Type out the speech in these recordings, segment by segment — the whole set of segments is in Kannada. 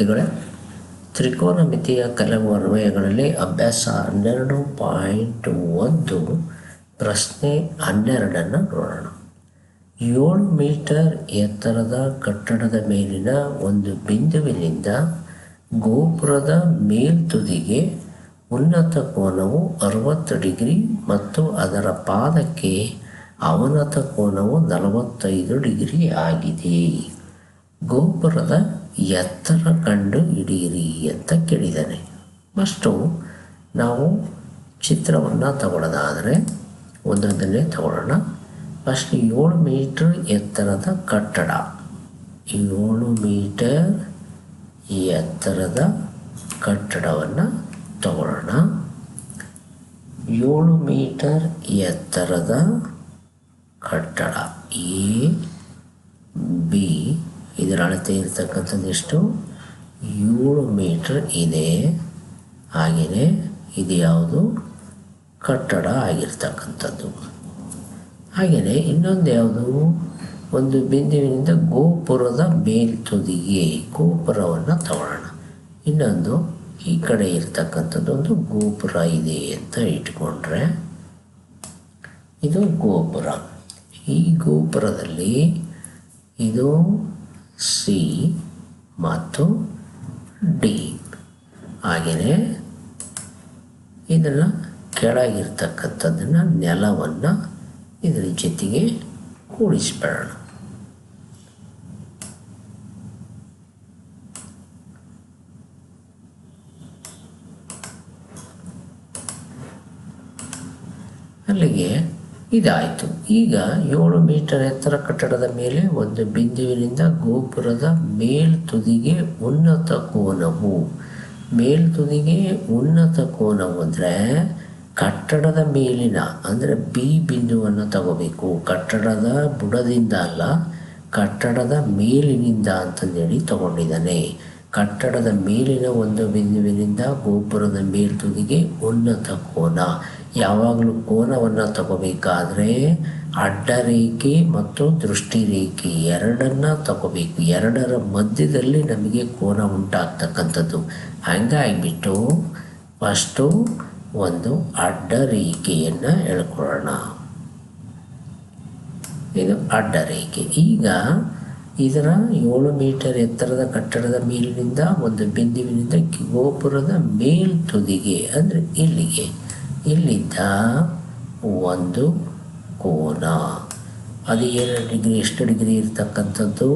ವಿದ್ಯಾರ್ಥಿಗಳೇ, ತ್ರಿಕೋನಮಿತಿಯ ಕೆಲವು ಅನ್ವಯಗಳಲ್ಲಿ ಅಭ್ಯಾಸ ಹನ್ನೆರಡು ಪಾಯಿಂಟ್ ಒಂದು, ಪ್ರಶ್ನೆ ಹನ್ನೆರಡನ್ನು ನೋಡೋಣ. ಏಳು ಮೀಟರ್ ಎತ್ತರದ ಕಟ್ಟಡದ ಮೇಲಿನ ಒಂದು ಬಿಂದುವಿನಿಂದ ಗೋಪುರದ ಮೇಲ್ತುದಿಗೆ ಉನ್ನತ ಕೋನವು ಅರವತ್ತು ಡಿಗ್ರಿ ಮತ್ತು ಅದರ ಪಾದಕ್ಕೆ ಅವನತ ಕೋನವು ನಲವತ್ತೈದು ಡಿಗ್ರಿ ಆಗಿದೆ. ಗೋಪುರದ ಎತ್ತರ ಕಂಡು ಹಿಡಿಯಿರಿ ಅಂತ ಕೇಳಿದ್ದಾನೆ ಫಸ್ಟು ನಾವು ಚಿತ್ರವನ್ನು ತಗೊಳ್ಳೋದಾದರೆ ಒಂದೊಂದನ್ನೇ ತಗೊಳ್ಳೋಣ ಫಸ್ಟ್ ಏಳು ಮೀಟರ್ ಎತ್ತರದ ಕಟ್ಟಡ. ಏಳು ಮೀಟರ್ ಎತ್ತರದ ಕಟ್ಟಡವನ್ನು ತಗೊಳ್ಳೋಣ ಏಳು ಮೀಟರ್ ಎತ್ತರದ ಕಟ್ಟಡ ಎ, ಬಿ ಇದರ ಅಳತೆ ಇರ್ತಕ್ಕಂಥದ್ದು ಎಷ್ಟು? ಏಳು ಮೀಟರ್ ಇದೆ. ಹಾಗೆಯೇ ಇದು ಯಾವುದು? ಕಟ್ಟಡ ಆಗಿರ್ತಕ್ಕಂಥದ್ದು. ಹಾಗೆಯೇ ಇನ್ನೊಂದು ಯಾವುದು? ಒಂದು ಬಿಂದುವಿನಿಂದ ಗೋಪುರದ ಮೇಲ್ತುದಿಗೆ ಗೋಪುರವನ್ನು ತಗೊಳ್ಳೋಣ ಇನ್ನೊಂದು ಈ ಕಡೆ ಇರ್ತಕ್ಕಂಥದ್ದು ಒಂದು ಗೋಪುರ ಇದೆ ಅಂತ ಇಟ್ಕೊಂಡ್ರೆ, ಇದು ಗೋಪುರ. ಈ ಗೋಪುರದಲ್ಲಿ ಇದು ಸಿ ಮತ್ತು ಡಿ. ಹಾಗೆಯೇ ಇದನ್ನು ಕೆಳಗಿರ್ತಕ್ಕಂಥದ್ದನ್ನು ನೆಲವನ್ನು ಇದರ ಜೊತೆಗೆ ಕೂಡಿಸ್ಬೇಡೋಣ ಅಲ್ಲಿಗೆ ಇದಾಯಿತು. ಈಗ ಏಳು ಮೀಟರ್ ಎತ್ತರ ಕಟ್ಟಡದ ಮೇಲೆ ಒಂದು ಬಿಂದುವಿನಿಂದ ಗೋಪುರದ ಮೇಲ್ತುದಿಗೆ ಉನ್ನತ ಕೋನವು. ಮೇಲ್ತುದಿಗೆ ಉನ್ನತ ಕೋನವು ಅಂದರೆ ಕಟ್ಟಡದ ಮೇಲಿನ, ಅಂದರೆ ಬಿ ಬಿಂದುವನ್ನು ತಗೋಬೇಕು. ಕಟ್ಟಡದ ಬುಡದಿಂದ ಅಲ್ಲ, ಕಟ್ಟಡದ ಮೇಲಿನಿಂದ ಅಂತಂದೇಳಿ ತಗೊಂಡಿದ್ದಾನೆ. ಕಟ್ಟಡದ ಮೇಲಿನ ಒಂದು ಬಿಂದುವಿನಿಂದ ಗೋಪುರದ ಮೇಲ್ತುದಿಗೆ ಉನ್ನತ ಕೋನ. ಯಾವಾಗಲೂ ಕೋನವನ್ನು ತಗೋಬೇಕಾದ್ರೆ ಅಡ್ಡರೇಖೆ ಮತ್ತು ದೃಷ್ಟಿ ರೇಖೆ ಎರಡನ್ನ ತಗೋಬೇಕು. ಎರಡರ ಮಧ್ಯದಲ್ಲಿ ನಮಗೆ ಕೋನ ಉಂಟಾಗ್ತಕ್ಕಂಥದ್ದು. ಹಂಗಾಗಿಬಿಟ್ಟು ಫಸ್ಟು ಒಂದು ಅಡ್ಡ ರೇಖೆಯನ್ನು ಎಳ್ಕೊಳ್ಳೋಣ. ಇದು ಅಡ್ಡ ರೇಖೆ ಈಗ ಇದರ ಏಳು ಮೀಟರ್ ಎತ್ತರದ ಕಟ್ಟಡದ ಮೇಲಿನಿಂದ ಒಂದು ಬಿಂದುವಿನಿಂದ ಗೋಪುರದ ಮೇಲ್ ತುದಿಗೆ ಅಂದರೆ ಇಲ್ಲಿಗೆ. ಇಲ್ಲಿದ್ದ ಒಂದು ಕೋನ. ಅದು ಏನು ಡಿಗ್ರಿ, ಎಷ್ಟು ಡಿಗ್ರಿ ಇರ್ತಕ್ಕಂಥದ್ದು?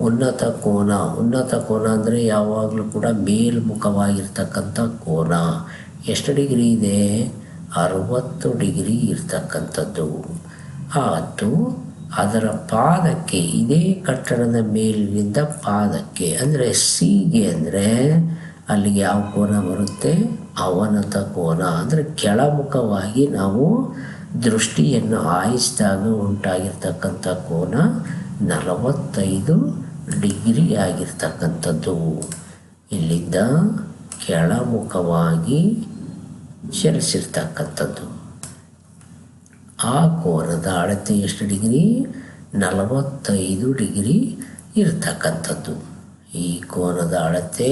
ಉನ್ನತ ಕೋನ. ಉನ್ನತ ಕೋನ ಅಂದರೆ ಯಾವಾಗಲೂ ಕೂಡ ಮೇಲ್ಮುಖವಾಗಿರ್ತಕ್ಕಂಥ ಕೋನ. ಎಷ್ಟು ಡಿಗ್ರಿ ಇದೆ? ಅರವತ್ತು ಡಿಗ್ರಿ ಇರ್ತಕ್ಕಂಥದ್ದು. ಆತು ಅದರ ಪಾದಕ್ಕೆ, ಇದೇ ಕಟ್ಟಡದ ಮೇಲಿನಿಂದ ಪಾದಕ್ಕೆ, ಅಂದರೆ ಸಿಗೆ ಅಂದರೆ ಅಲ್ಲಿಗೆ ಯಾವ ಕೋನ ಬರುತ್ತೆ? ಅವನತ ಕೋನ ಅಂದರೆ ಕೆಳಮುಖವಾಗಿ ನಾವು ದೃಷ್ಟಿಯನ್ನು ಆಯಿಸಿದಾಗ ಉಂಟಾಗಿರ್ತಕ್ಕಂಥ ಕೋನ ನಲವತ್ತೈದು ಡಿಗ್ರಿ ಆಗಿರ್ತಕ್ಕಂಥದ್ದು. ಇಲ್ಲಿಂದ ಕೆಳಮುಖವಾಗಿ ಚಲಿಸಿರ್ತಕ್ಕಂಥದ್ದು. ಆ ಕೋನದ ಅಳತೆ ಎಷ್ಟು ಡಿಗ್ರಿ? ನಲವತ್ತೈದು ಡಿಗ್ರಿ ಇರ್ತಕ್ಕಂಥದ್ದು. ಈ ಕೋನದ ಅಳತೆ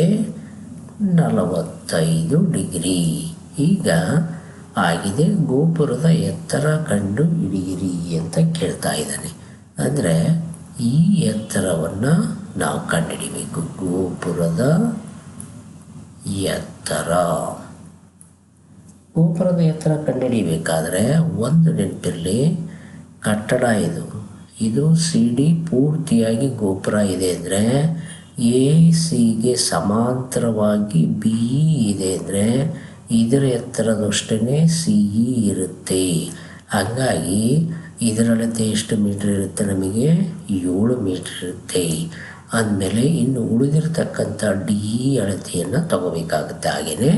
ನಲವತ್ತೈದು ಡಿಗ್ರಿ. ಈಗ ಆಗಿದೆ ಗೋಪುರದ ಎತ್ತರ ಕಂಡು ಹಿಡಿಯಿರಿ ಅಂತ ಕೇಳ್ತಾ ಇದ್ದಾನೆ. ಅಂದರೆ ಈ ಎತ್ತರವನ್ನು ನಾವು ಕಂಡುಹಿಡಿಬೇಕು. ಗೋಪುರದ ಎತ್ತರ. ಗೋಪುರದ ಎತ್ತರ ಕಂಡುಹಿಡಿಬೇಕಾದ್ರೆ ಒಂದು ನೆನಪಿರಲಿ, ಕಟ್ಟಡ ಇದು. ಇದು ಸಿಡಿ ಪೂರ್ತಿಯಾಗಿ ಗೋಪುರ ಇದೆ ಅಂದರೆ ಎ ಸಿಗೆ ಸಮಾಂತರವಾಗಿ ಬಿ ಇದೆ ಅಂದರೆ ಇದರ ಎತ್ತರದಷ್ಟೇ ಸಿ ಇ ಇರುತ್ತೆ. ಹಾಗಾಗಿ ಇದರ ಅಳತೆ ಎಷ್ಟು ಮೀಟ್ರ್ ಇರುತ್ತೆ ನಮಗೆ? ಏಳು ಮೀಟ್ರ್ ಇರುತ್ತೆ. ಅಂದಮೇಲೆ ಇನ್ನು ಉಳಿದಿರತಕ್ಕಂಥ ಡಿ ಇ ಅಳತೆಯನ್ನು ತಗೋಬೇಕಾಗುತ್ತೆ. ಹಾಗೆಯೇ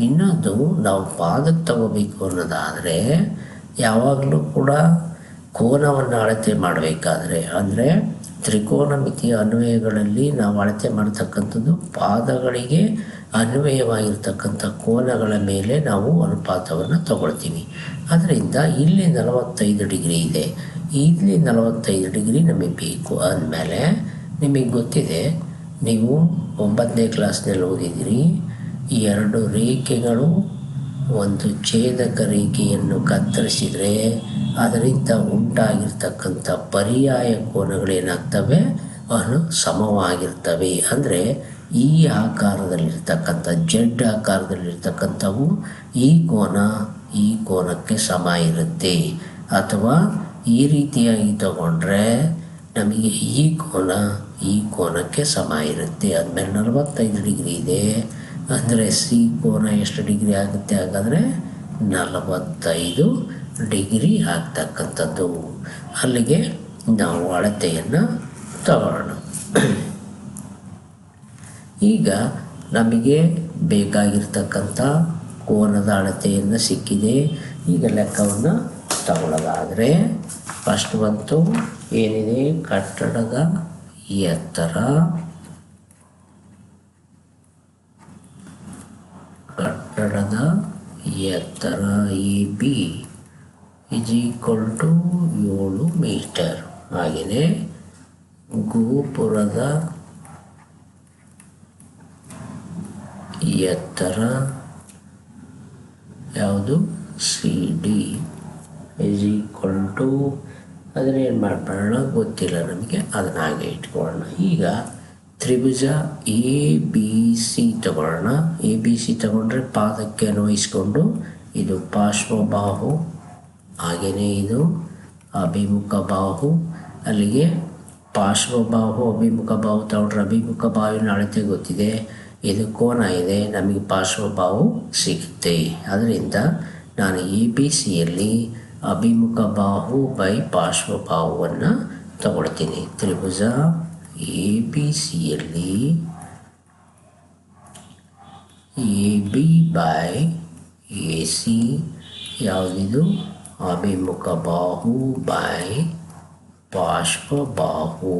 ಇನ್ನೊಂದು ನಾವು ಪಾದಕ್ಕೆ ತಗೋಬೇಕು ಅನ್ನೋದಾದರೆ ಯಾವಾಗಲೂ ಕೂಡ ಕೋನವನ್ನು ಅಳತೆ ಮಾಡಬೇಕಾದ್ರೆ ಅಂದರೆ ತ್ರಿಕೋನಮಿತಿಯ ಅನ್ವಯಗಳಲ್ಲಿ ನಾವು ಅಳತೆ ಮಾಡತಕ್ಕಂಥದ್ದು ಪಾದಗಳಿಗೆ ಅನ್ವಯವಾಗಿರ್ತಕ್ಕಂಥ ಕೋನಗಳ ಮೇಲೆ ನಾವು ಅನುಪಾತವನ್ನು ತಗೊಳ್ತೀವಿ. ಅದರಿಂದ ಇಲ್ಲಿ ನಲವತ್ತೈದು ಡಿಗ್ರಿ ಇದೆ. ಇಲ್ಲಿ ನಲವತ್ತೈದು ಡಿಗ್ರಿ ನಮಗೆ ಬೇಕು. ಅಂದಮೇಲೆ ನಿಮಗೆ ಗೊತ್ತಿದೆ, ನೀವು ಒಂಬತ್ತನೇ ಕ್ಲಾಸ್ನಲ್ಲಿ ಓದಿದಿರಿ ಎರಡು ರೇಖೆಗಳು ಒಂದು ಛೇದಕ ರೇಖೆಯನ್ನು ಕತ್ತರಿಸಿದರೆ ಅದರಿಂದ ಉಂಟಾಗಿರ್ತಕ್ಕಂಥ ಪರ್ಯಾಯ ಕೋನಗಳೇನಾಗ್ತವೆ? ಅನು ಸಮವಾಗಿರ್ತವೆ. ಅಂದರೆ ಈ ಆಕಾರದಲ್ಲಿರ್ತಕ್ಕಂಥ, ಜಡ್ ಆಕಾರದಲ್ಲಿರ್ತಕ್ಕಂಥವು ಈ ಕೋನ, ಈ ಕೋನಕ್ಕೆ ಸಮ ಇರುತ್ತೆ. ಅಥವಾ ಈ ರೀತಿಯಾಗಿ ತಗೊಂಡ್ರೆ ನಮಗೆ ಈ ಕೋನ, ಈ ಕೋನಕ್ಕೆ ಸಮ ಇರುತ್ತೆ. ಆದಮೇಲೆ ನಲವತ್ತೈದು ಡಿಗ್ರಿ ಇದೆ. ಅಂದರೆ ಸಿ ಕೋನ ಎಷ್ಟು ಡಿಗ್ರಿ ಆಗುತ್ತೆ? ಹಾಗಾದರೆ ನಲವತ್ತೈದು. ಡಿಗ್ರಿ ಆಗ್ತಕ್ಕಂಥದ್ದು. ಅಲ್ಲಿಗೆ ನಾವು ಅಳತೆಯನ್ನು ತಗೊಳ್ಳೋಣ ಈಗ ನಮಗೆ ಬೇಕಾಗಿರ್ತಕ್ಕಂಥ ಕೋನದ ಅಳತೆಯನ್ನು ಸಿಕ್ಕಿದೆ. ಈಗ ಲೆಕ್ಕವನ್ನು ತಗೊಳ್ಳೋದಾದರೆ ಫಸ್ಟ್ ಬಂತು ಏನಿದೆ? ಕಟ್ಟಡದ ಎತ್ತರ. ಕಟ್ಟಡದ ಎತ್ತರ A B. Is equal to ಏಳು ಮೀಟರ್ ಹಾಗೆಯೇ ಗೋಪುರದ ಎತ್ತರ ಯಾವುದು? C D is equal to ಅದನ್ನ ಏನು ಮಾಡ್ಬಿಡೋಣ ಗೊತ್ತಿಲ್ಲ ನಮಗೆ. ಅದನ್ನ ಹಾಗೆ ಇಟ್ಕೊಳ್ಳೋಣ. ಈಗ ತ್ರಿಭುಜ ಎ ಬಿ ಸಿ ತಗೊಳ್ಳೋಣ. ಎ ಬಿ ಸಿ ತಗೊಂಡ್ರೆ ಪಾದಕ್ಕೆ ಅನ್ವಯಿಸ್ಕೊಂಡು ಇದು ಪಾರ್ಶ್ವಬಾಹು ಹಾಗೆಯೇ ಇದು ಅಭಿಮುಖ ಬಾಹು, ಅಲ್ಲಿಗೆ ಪಾರ್ಶ್ವಬಾಹು ಅಭಿಮುಖ ಬಾಹು ತಗೊಂಡ್ರೆ ಅಭಿಮುಖ ಬಾವಿನ ಅಳತೆ ಗೊತ್ತಿದೆ? ಇದು ಕೋನ ಇದೆ, ನಮಗೆ ಪಾರ್ಶ್ವಬಾಹು ಸಿಗುತ್ತೆ. ಅದರಿಂದ ನಾನು ಎ ಬಿ ಸಿಯಲ್ಲಿ ಅಭಿಮುಖ ಬಾಹು ಬೈ ಪಾರ್ಶ್ವಬಾಹುವನ್ನು ತಗೊಳ್ತೀನಿ. ತ್ರಿಭುಜ ಎ ಬಿ ಸಿಯಲ್ಲಿ A B by A C ಯಾವುದಿದು? ಅಭಿಮುಖ ಬಾಹು by ಪಾರ್ಶ್ವಬಾಹು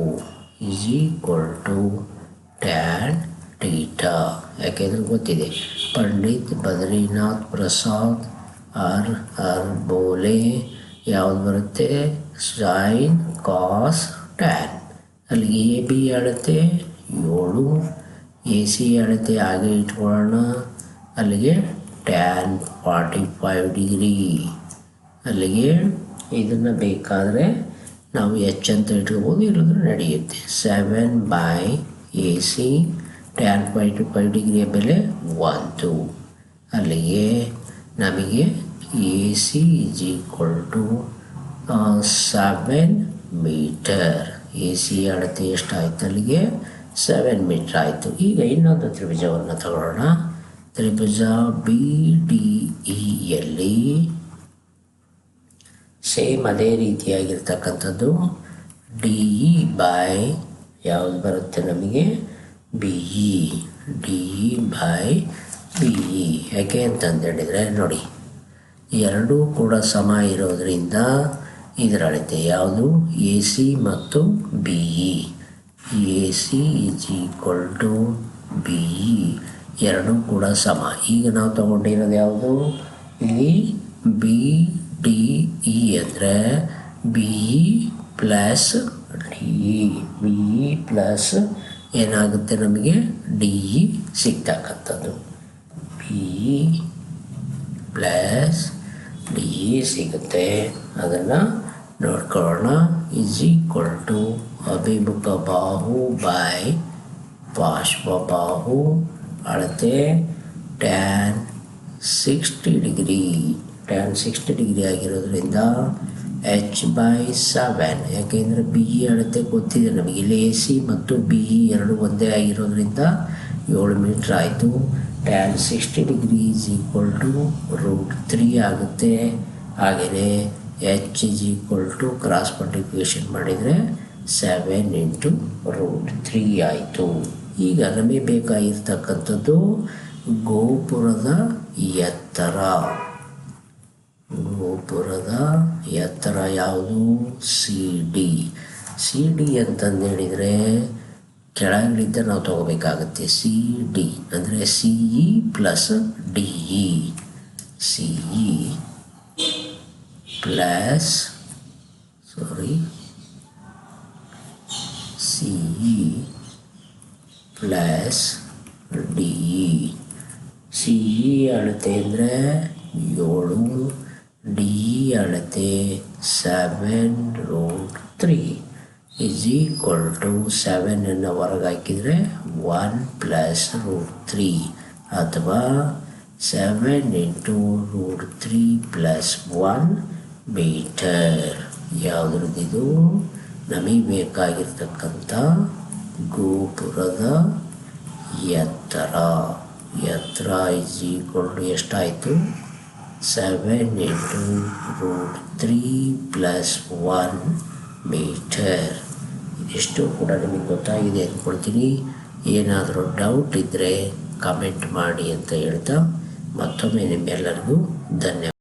is equal to tan theta ಯಾಕೆಂದ್ರೆ ಗೊತ್ತಿದೆ ಪಂಡಿತ್ ಬದ್ರಿನಾಥ್ ಪ್ರಸಾದ್ ಆರ್ ಆರ್ ಬೋಲೆ ಯಾವ್ದು ಬರುತ್ತೆ ಸೈನ್ ಕಾಸ್ ಟ್ಯಾನ್ ಅಲ್ಲಿಗೆ ಎ ಬಿ ಅಳತೆ ಏಳು ಎ ಸಿ ಅಳತೆ ಹಾಗೆ ಇಟ್ಕೊಳ್ಳೋಣ ಅಲ್ಲಿಗೆ ಟ್ಯಾನ್ ಫಾರ್ಟಿ ಫೈವ್ ಡಿಗ್ರಿ ಅಲ್ಲಿಗೆ ಇದನ್ನು ಬೇಕಾದರೆ ನಾವು ಎಚ್ ಅಂತ ಇಟ್ಕೋಬೋದು ಇಲ್ಲದ್ರೆ ನಡೆಯುತ್ತೆ. Seven by A C tan two five ಡಿಗ್ರಿಯ ಬೆಲೆ ಒಂದು ಅಲ್ಲಿಗೆ ನಮಗೆ A C is equal to seven metre A C ಅಳತೆ ಎಷ್ಟಾಯಿತು ಅಲ್ಲಿಗೆ? ಸೆವೆನ್ ಮೀಟರ್ ಆಯಿತು. ಈಗ ಇನ್ನೊಂದು ತ್ರಿಭುಜವನ್ನು ತಗೊಳ್ಳೋಣ. ತ್ರಿಭುಜ ಬಿ ಡಿ ಇಯಲ್ಲಿ ಸೇಮ್ ಅದೇ ರೀತಿಯಾಗಿರ್ತಕ್ಕಂಥದ್ದು. ಡಿ ಇ ಬೈ ಯಾವುದು ಬರುತ್ತೆ ನಮಗೆ? B E. D E by B E. ಯಾಕೆ ಅಂತಂದು ಹೇಳಿದರೆ ನೋಡಿ, ಎರಡೂ ಕೂಡ ಸಮ ಇರೋದರಿಂದ ಇದರ ಅಳತೆ ಯಾವುದು? ಎ ಸಿ ಮತ್ತು B E. A C is equal to B E. ಎರಡೂ ಕೂಡ ಸಮ. ಈಗ ನಾವು ತಗೊಂಡಿರೋದು ಯಾವುದು? ಇಲ್ಲಿ ಬಿ ಡಿ ಇ ಅಂದರೆ B plus D B plus ಏನಾಗುತ್ತೆ ನಮಗೆ? ಡಿ ಇ ಸಿಗ್ತಕ್ಕಂಥದ್ದು ಬಿ ಪ್ಲಸ್ ಡಿ ಸಿಗುತ್ತೆ. ಅದನ್ನು ನೋಡ್ಕೊಳ್ಳೋಣ. ಇಸ್ ಈಕ್ವಲ್ ಟು ಅಭಿಮುಖ ಬಾಹು ಬೈ ಪಾರ್ಶ್ವಬಾಹು ಅಳತೆ tan sixty degree tan sixty degree ಆಗಿರೋದ್ರಿಂದ ಎಚ್ ಬೈ ಸೆವೆನ್ ಯಾಕೆಂದರೆ ಬಿ ಇ ಅಳತೆ ಗೊತ್ತಿದೆ ನಮಗೆ. ಇಲ್ಲಿ ಎ ಸಿ ಮತ್ತು ಬಿ ಇ ಎರಡು ಒಂದೇ ಆಗಿರೋದ್ರಿಂದ ಏಳು ಮೀಟ್ರ್ ಆಯಿತು. Tan sixty degree is equal to root three ಆಗುತ್ತೆ. ಹಾಗೆಯೇ H is equal to cross multiplication ಮಾಡಿದರೆ ಸೆವೆನ್ ಇಂಟು ರೂಟ್ ತ್ರೀ ಆಯಿತು. ಈಗ ನಮಗೆ ಬೇಕಾಗಿರ್ತಕ್ಕಂಥದ್ದು ಗೋಪುರದ ಎತ್ತರ. ಗೋಪುರದ ಎತ್ತರ ಯಾವುದು? C, D. ಸಿ, ಡಿ ಅಂತಂದು ಹೇಳಿದರೆ ಕೆಳಗಲಿದ್ದ ನಾವು ತಗೋಬೇಕಾಗುತ್ತೆ. C, D. ಅಂದರೆ C, E plus D, E. C, E plus sorry. C, E plus D, E. C, E ಅಳತೆ ಅಂದರೆ ಏಳು ಅಳತೆ seven root three is equal to ಸೆವೆನನ್ನು ಹೊರಗೆ ಹಾಕಿದರೆ ಒನ್ ಪ್ಲಸ್ ರೂಟ್ ತ್ರೀ ಅಥವಾ seven into root three plus one metre ಯಾವುದ್ರದ್ದು? ನಮಗೆ ಬೇಕಾಗಿರ್ತಕ್ಕಂಥ ಗೋಪುರದ ಎತ್ತರ. ಎತ್ತರ ಇಸ್ ಈಕ್ವಲ್ ಟು ಎಷ್ಟಾಯಿತು? Seven into root three plus one metre ಇದಿಷ್ಟು ಕೂಡ ನಿಮಗೆ ಗೊತ್ತಾಗಿದೆ ಅಂದ್ಕೊಳ್ತೀನಿ. ಏನಾದರೂ ಡೌಟ್ ಇದ್ದರೆ ಕಮೆಂಟ್ ಮಾಡಿ ಅಂತ ಹೇಳ್ತಾ ಮತ್ತೊಮ್ಮೆ ನಿಮ್ಮೆಲ್ಲರಿಗೂ ಧನ್ಯವಾದ.